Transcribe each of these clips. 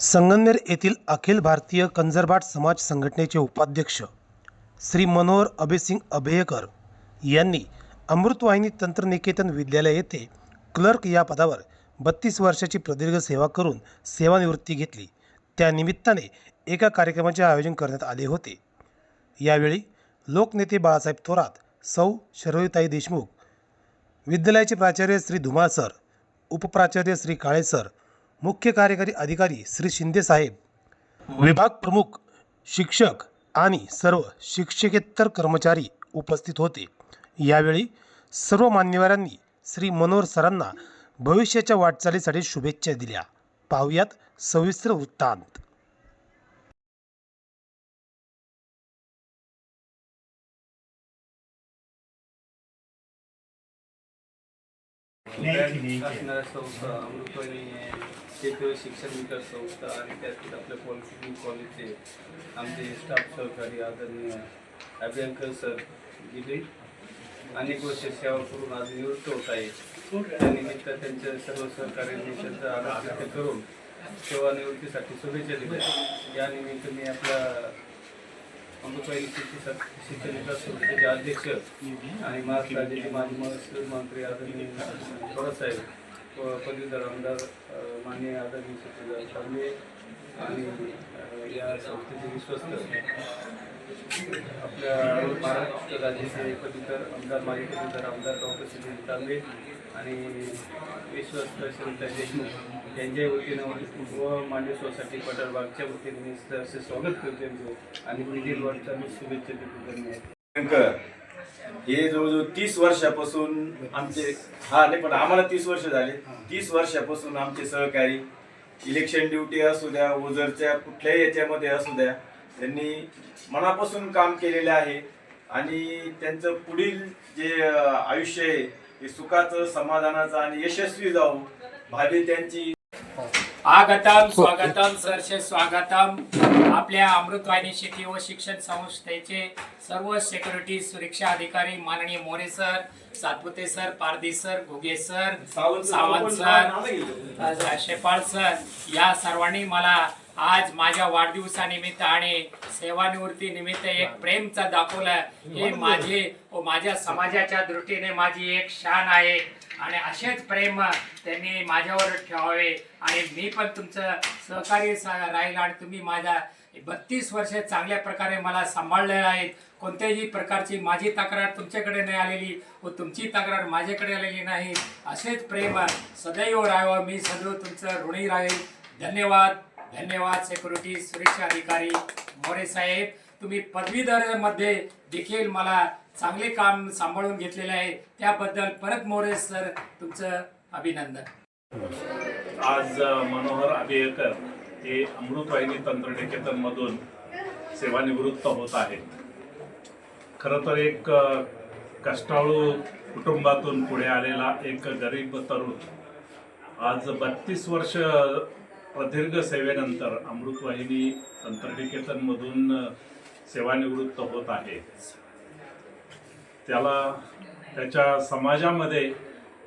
संगमनेर येथील अखिल भारतीय कंजरबाट समाज संघटनेचे उपाध्यक्ष श्री मनोहर अभयसिंग अभयकर यांनी अमृतवाहिनी तंत्रनिकेतन विद्यालय येथे क्लर्क या पदावर बत्तीस वर्षाची प्रदीर्घ सेवा करून सेवानिवृत्ती घेतली. त्यानिमित्ताने एका कार्यक्रमाचे आयोजन करण्यात आले होते. यावेळी लोकनेते बाळासाहेब थोरात सौ. शरयुताई देशमुख विद्यालयाचे प्राचार्य श्री धुमाळ सर उपप्राचार्य श्री काळे सर मुख्य कार्यकारी अधिकारी श्री शिंदे साहेब विभाग प्रमुख शिक्षक आणि सर्व शिक्षकेतर कर्मचारी उपस्थित होते. यावेळी सर्व मान्यवरांनी श्री मनोहर सरांना भविष्याच्या वाटचालीसाठी शुभेच्छा दिल्या. पाहुयात सविस्तर वृत्तांत. असणाऱ्या संस्था अमृतवाणी शेतकरी शिक्षण विकास संस्था आणि त्यातील आपल्या पॉलिटेक्निक कॉलेजचे आमचे स्टाफ सहकारी आदरणीय अभ्यंकर सर गेले. अनेक वर्ष सेवा करून आज निवृत्त होत आहे त्यानिमित्त त्यांच्या सर्व सहकार्यांनी त्यांचा आदर व्यक्त करून सेवानिवृत्तीसाठी शुभेच्छा दिल्या. या निमित्त मी आपल्या अमृतवाहिनी शिक्षण विकास संस्थेचे अध्यक्ष आणि महाराष्ट्राचे माजी महसूल मंत्री आदरणीय थोरासाहेब पदवीधर आमदार माननीय आदरणीय सचिव आणि या संस्थेचे विश्वस्त आपल्या महाराष्ट्र राज्याचे पदवीधर आमदार माजी पदवीधर आमदार डॉक्टर सुनील तांबे आणि विश्वस्त श्रीता देशमुख यांच्या वतीनं व मांडे सोसायटी पटरबागच्या वतीने मी स्वागत करते त्यांचं आणि पुढील वर्षा मी शुभेच्छा देतो. धन्यवाद. हे जवळजवळ तीस वर्षापासून आमचे हा नाही पण आम्हाला तीस वर्ष झाले. तीस वर्षापासून आमचे सहकारी इलेक्शन ड्युटी असू द्या ओझरच्या कुठल्याही याच्यामध्ये असू द्या त्यांनी मनापासून काम केलेले आहे. आणि त्यांचं पुढील जे आयुष्य आहे ते सुखाचं समाधानाचं आणि यशस्वी जाऊ भावी त्यांची आगतम स्वागतम सरसे स्वागतम. आपल्या अमृतवाहिनी शेती व शिक्षण संस्थेचे सर्व सेक्युरिटी सुरक्षा अधिकारी माननीय More sir Satpute sir Pardi sir Ghuge sir Sawant sir Shepal sir या सर्वांनी मला आज माझ्या वाढदिवसानिमित्त आणि सेवानिवृत्ती निमित्त एक प्रेमचा दाखवलं. हे माझे व माझ्या समाजाच्या दृष्टीने माझी एक शान आहे. आणि असेच प्रेम त्यांनी माझ्यावर ठेवावे. आणि मी पण तुमचं सहकार्य राहील आणि तुम्ही माझ्या बत्तीस वर्ष चांगल्या प्रकारे मला सांभाळलेलं आहेत. कोणत्याही प्रकारची माझी तक्रार तुमच्याकडे नाही आलेली व तुमची तक्रार माझ्याकडे आलेली नाही. असेच प्रेम सदैव राहावं. मी सदैव तुमचं ऋणी राहील. धन्यवाद. धन्यवाद सेक्युरिटी सुरक्षा अधिकारी मोरे साहेब. तुम्ही पदवीधरमध्ये देखील मला चांगले काम सांभाळून घेतलेले आहे. त्याबद्दल परत मोरे सर तुमचं अभिनंदन. आज मनोहर अभियकर हे अमृतवाहिनी तंत्रनिकेतनमधून सेवानिवृत्त होत आहेत. खरं तर एक कष्टाळू कुटुंबातून पुढे आलेला एक गरीब तरुण आज बत्तीस वर्ष प्रदीर्घ सेवेनंतर अमृतवाहिनी तंत्रनिकेतनमधून सेवानिवृत्त होत आहे. त्याला त्याच्या समाजामध्ये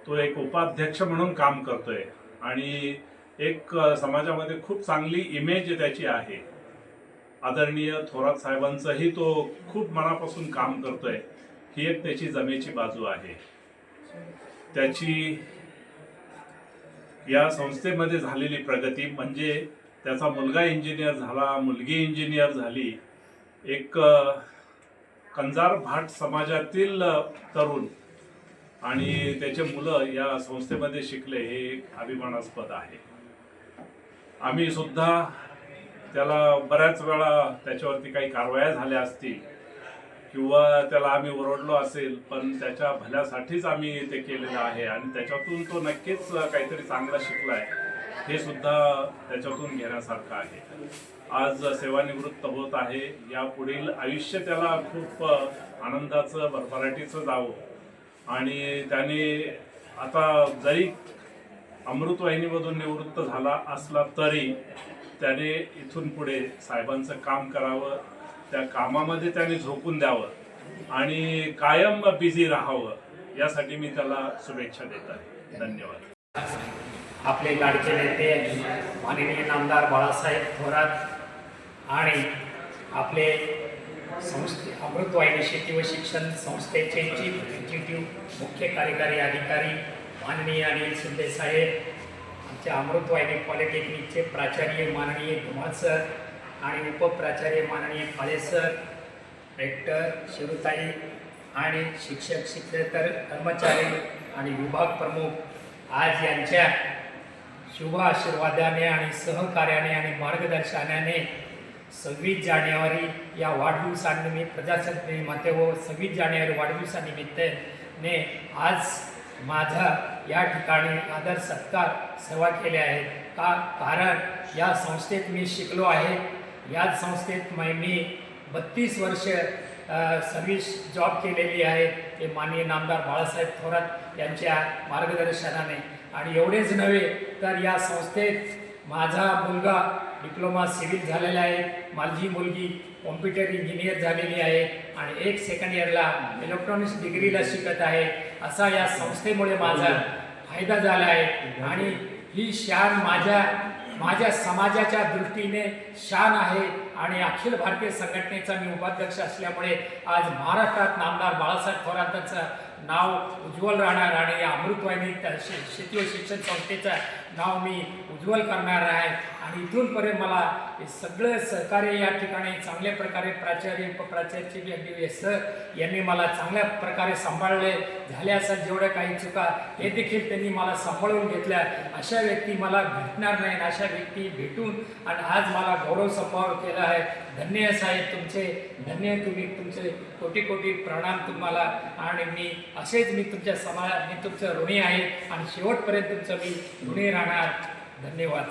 तो एक उपाध्यक्ष म्हणून काम करतोय आणि एक समाजामध्ये खूप चांगली इमेज त्याची आहे. आदरणीय थोरात साहेबांचंही तो खूप मनापासून काम करतोय. ही एक त्याची जमेची बाजू आहे. त्याची या संस्थेमध्ये झालेली प्रगती म्हणजे त्याचा मुलगा इंजिनियर झाला मुलगी इंजिनियर झाली. एक कंजार भाट समाजातील तरुण आणि त्याचे मुलं या संस्थेमध्ये शिकले हे एक अभिमानास्पद आहे. आम्ही सुद्धा त्याला बऱ्याच वेळा त्याच्यावरती काही कारवाया झाल्या असतील. किंवा त्याला आम्ही ओरडलो असेल पण त्याच्या भल्यासाठीच आम्ही ते केलेलं आहे आणि त्याच्यातून तो नक्कीच काहीतरी चांगला शिकलाय. हे सुद्धा त्याच्यातून घेण्यासारखं आहे. आज सेवानिवृत्त होत आहे. या पुढील आयुष्य त्याला खूप आनंदाचं भरभराटीचं जावं. आणि त्याने आता जरी अमृतवाहिनीमधून निवृत्त झाला असला तरी त्याने इथून पुढे साहेबांचं काम करावं. त्या कामामध्ये त्याने झोपून द्यावं आणि कायम बिझी राहावं यासाठी मी त्याला शुभेच्छा देत आहे. धन्यवाद. आपले लाडके नेते माननीय नामदार बाळासाहेब थोरात आणि आपले संस्थे अमृतवाहिनी शेती व शिक्षण संस्थेचे चीफ एक्झिक्युटिव्ह मुख्य कार्यकारी अधिकारी माननीय अनिल शिंदे साहेब आमच्या अमृतवाहिनी पॉलिटेक्निकचे प्राचार्य माननीय धुमाळ सर आणि उपप्राचार्य माननीय काळे सर रेक्टर शिरुताई आणि शिक्षक शिक्षेतर कर्मचारी आणि विभाग प्रमुख आज यांच्या शुभ आशीर्वादाने आणि सहकार्याने आणि मार्गदर्शनाने सव्वीस जानेवारी या वाढदिवसानिमित्त प्रजासत्ताक माते व सव्वीस जानेवारी वाढदिवसानिमित्ताने आज माझा या ठिकाणी आदर सत्कार सेवा केल्या आहेत. का? कारण या संस्थेत मी शिकलो आहे. याच संस्थेत मै मी बत्तीस वर्ष सर्व्हिस जॉब केलेली आहे. ते माननीय नामदार बाळासाहेब थोरात यांच्या मार्गदर्शनाने. आणि एवढेच नव्हे तर या संस्थेत माझा मुलगा डिप्लोमा सिव्हिल झालेला आहे. माझी मुलगी कॉम्प्युटर इंजिनियर झालेली आहे. आणि एक सेकंड इयरला इलेक्ट्रॉनिक्स डिग्रीला शिकत आहे. असा या संस्थेमुळे माझा फायदा झाला आहे. आणि ही शान माझ्या माझ्या समाजाच्या दृष्टीने शान आहे आणि अखिल भारतीय संघटनेचा मी उपाध्यक्ष असल्यामुळे आज महाराष्ट्रात नामदार बाळासाहेब थोरातांचं नाव उज्ज्वल राहणार आणि या अमृतवाहिनी त्या शेती व शिक्षण संस्थेचं नाव मी उज्ज्वल करणार आहे. आणि इथूनपर्यंत मला हे सगळं सहकार्य या ठिकाणी चांगल्या प्रकारे प्राचार्य उपप्राचार्य अगदी सर यांनी मला चांगल्या प्रकारे सांभाळले. झाल्या असं जेवढ्या काही चुका हे देखील त्यांनी मला सांभाळून घेतल्या. अशा व्यक्ती मला भेटणार नाही अशा व्यक्ती भेटून आणि आज मला गौरव संभाव केला आहे. धन्य साहेब तुमचे धन्य तुम्ही तुमचे कोटी कोटी प्रणाम तुम्हाला. आणि मी असेच मी तुमच्या समाज मी तुमचं ऋणी आहे आणि शेवटपर्यंत तुमचं मी ऋणी राहणार. धन्यवाद